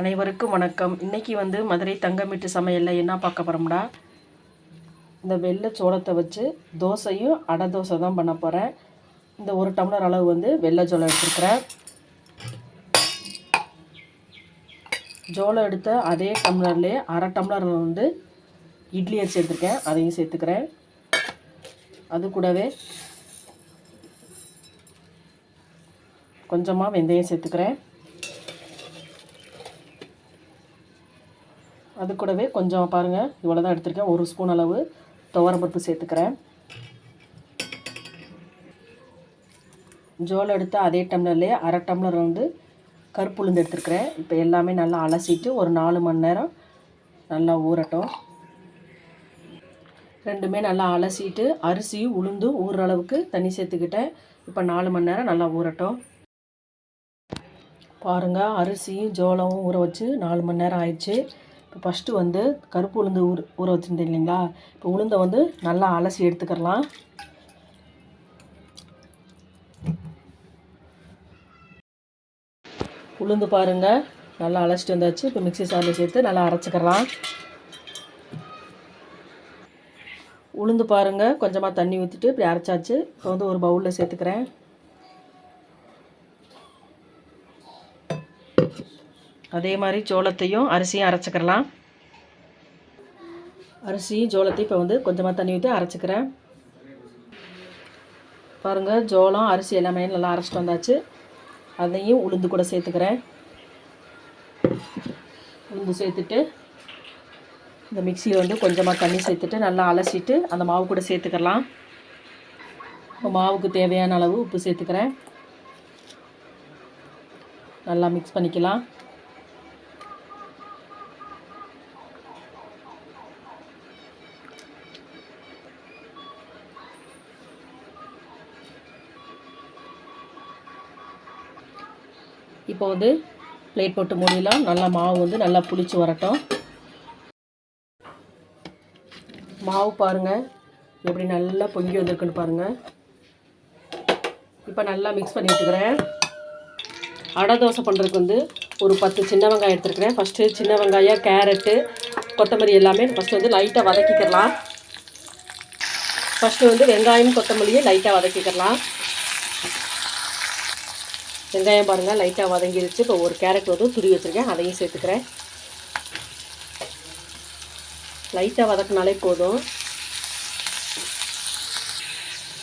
அனைவருக்கும் வணக்கம். இன்றைக்கி வந்து மதுரை தங்கமிட்டு சமையலில் என்ன பார்க்க போகிறோம்டா இந்த வெள்ளை சோளத்தை வச்சு தோசையும் அடை தோசை தான் பண்ண போகிறேன் இந்த ஒரு டம்ளர் அளவு வந்து வெள்ளை சோளம் எடுத்துருக்கிறேன். ஜோளம் எடுத்த அதே டம்ளர்லேயே அரை டம்ளர் வந்து இட்லி அரிசி எடுத்துருக்கேன். அதையும் சேர்த்துக்கிறேன். அது கூடவே கொஞ்சமாக வெந்தயம் சேர்த்துக்கிறேன். அது கூடவே கொஞ்சம் பாருங்கள் இவ்வளோ தான் எடுத்திருக்கேன். ஒரு ஸ்பூன் அளவு துவரம்பருப்பு சேர்த்துக்கிறேன். ஜோல் எடுத்து அதே டம்ளர்லேயே அரை டம்ளர் வந்து கருப்பு உளுந்து எடுத்துருக்கிறேன். இப்போ எல்லாமே நல்லா அலசிட்டு ஒரு நாலு மணி நேரம் நல்லா ஊறட்டும். ரெண்டுமே நல்லா அலசிட்டு அரிசியும் உளுந்தும் ஊறுற அளவுக்கு தண்ணி சேர்த்துக்கிட்டேன். இப்போ நாலு மணி நேரம் நல்லா ஊறட்டும். பாருங்கள் அரிசியும் ஜோளமும் ஊற வச்சு நாலு மணி நேரம் ஆயிடுச்சு. இப்போ ஃபஸ்ட்டு வந்து கருப்பு உளுந்து ஊற ஊற வச்சுருந்தேன் இல்லைங்களா? இப்போ உளுந்தை வந்து நல்லா அலசி எடுத்துக்கிறலாம். உளுந்து பாருங்கள் நல்லா அலசிட்டு வந்தாச்சு. இப்போ மிக்சி சாரில் சேர்த்து நல்லா அரைச்சிக்கிறலாம். உளுந்து பாருங்கள் கொஞ்சமாக தண்ணி ஊற்றிட்டு இப்படி அரைச்சாச்சு. இப்போ வந்து ஒரு பவுலில் சேர்த்துக்கிறேன். அதே மாதிரி சோளத்தையும் அரிசியும் அரைச்சிக்கிறலாம். அரிசியும் சோளத்தையும் இப்போ வந்து கொஞ்சமாக தண்ணி ஊற்றி அரைச்சிக்கிறேன். பாருங்கள் ஜோளம் அரிசி எல்லாமே நல்லா அரைச்சிட்டு வந்தாச்சு. அதையும் உளுந்து கூட சேர்த்துக்கிறேன். உளுந்து சேர்த்துட்டு இந்த மிக்சியில் வந்து கொஞ்சமாக தண்ணி சேர்த்துட்டு நல்லா அலசிட்டு அந்த மாவு கூட சேர்த்துக்கலாம். மாவுக்கு தேவையான அளவு உப்பு சேர்த்துக்கிறேன். நல்லா மிக்ஸ் பண்ணிக்கலாம். இப்போ வந்து பிளேட் போட்டு மூடிடலாம். நல்லா மாவு வந்து நல்லா புளிச்சு வரட்டும். மாவு பாருங்கள் எப்படி நல்லா பொங்கி வந்திருக்குன்னு பாருங்கள் இப்போ நல்லா மிக்ஸ் பண்ணி விட்டுக்கிறேன் அடை தோசை பண்ணுறதுக்கு வந்து ஒரு பத்து சின்ன வெங்காயம் எடுத்துருக்கிறேன். ஃபஸ்ட்டு சின்ன வெங்காயம் கேரட்டு கொத்தமல்லி எல்லாமே ஃபஸ்ட்டு வந்து லைட்டாக வதக்கிக்கிறலாம் ஃபஸ்ட்டு வந்து வெங்காயம் கொத்தமல்லியை லைட்டாக வதக்கிக்கிறலாம் வெங்காயம் பாருங்கள் லைட்டாக வதங்கிடுச்சு இப்போ ஒரு கேரட் வந்து துரி வச்சுருக்கேன். அதையும் சேர்த்துக்கிறேன். லைட்டாக வதக்கினாலே போதும்.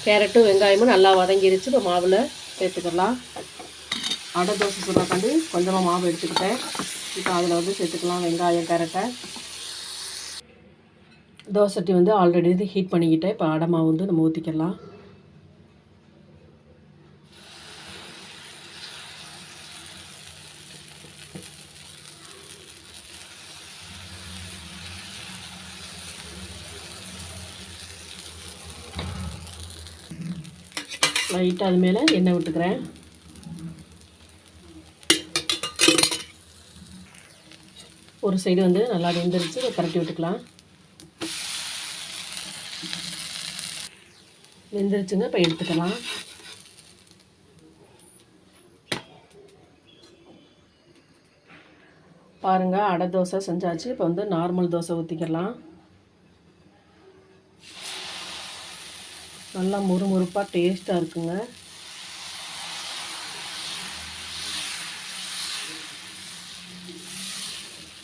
கேரட்டும் வெங்காயமும் நல்லா வதங்கிருச்சு. இப்போ மாவில் சேர்த்துக்கலாம். அடை தோசை சொல்கிறக்காண்டி கொஞ்சமாக மாவு எடுத்துக்கிட்டேன். இப்போ அதில் வந்து சேர்த்துக்கலாம் வெங்காயம் கேரட்டை தோசை வந்து ஆல்ரெடி வந்து ஹீட் பண்ணிக்கிட்டேன். இப்போ அடை மாவு வந்து நம்ம ஊற்றிக்கலாம் லைட்டாக அது மேலே எண்ணெய் விட்டுக்கிறேன் ஒரு சைடு வந்து நல்லா வெந்துருச்சு பரட்டி விட்டுக்கலாம். வெந்துருச்சுங்க இப்போ எடுத்துக்கலாம். பாருங்கள் அடை தோசை செஞ்சாச்சு. இப்போ வந்து நார்மல் தோசை ஊற்றிக்கலாம் நல்லா முறுமுறுப்பாக டேஸ்ட்டாக இருக்குங்க.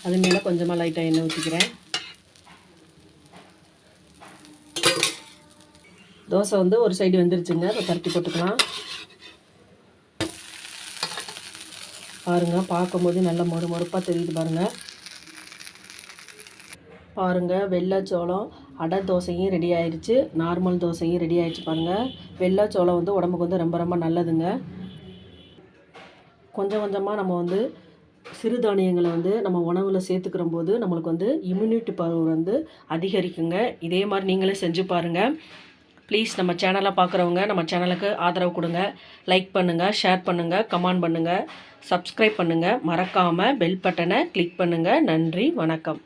அது மேலே கொஞ்சமாக லைட்டாக எண்ணெய் ஊற்றிக்கிறேன் தோசை வந்து ஒரு சைடு வந்துருச்சுங்க. இப்போ பருத்தி போட்டுக்கலாம். பாருங்கள் பார்க்கும்போது நல்லா மொறு மொறுப்பாக தெரியுது பாருங்கள் பாருங்கள் வெள்ளைச்சோளம் அடை தோசையும் ரெடி ஆயிடுச்சு நார்மல் தோசையும் ரெடி ஆயிடுச்சு பாருங்கள் வெள்ளைச்சோளம் வந்து உடம்புக்கு வந்து ரொம்ப ரொம்ப நல்லதுங்க. கொஞ்சம் கொஞ்சமாக நம்ம வந்து சிறுதானியங்களை வந்து நம்ம உணவில் சேர்த்துக்கிற போது நம்மளுக்கு வந்து இம்யூனிட்டி பவர் வந்து அதிகரிக்குங்க. இதே மாதிரி நீங்களே செஞ்சு பாருங்கள் ப்ளீஸ் நம்ம சேனலை பார்க்குறவங்க நம்ம சேனலுக்கு ஆதரவு கொடுங்க. லைக் பண்ணுங்கள் ஷேர் பண்ணுங்கள் கமெண்ட் பண்ணுங்கள் சப்ஸ்கிரைப் பண்ணுங்கள் மறக்காமல் பெல் பட்டனை கிளிக் பண்ணுங்கள் நன்றி வணக்கம்.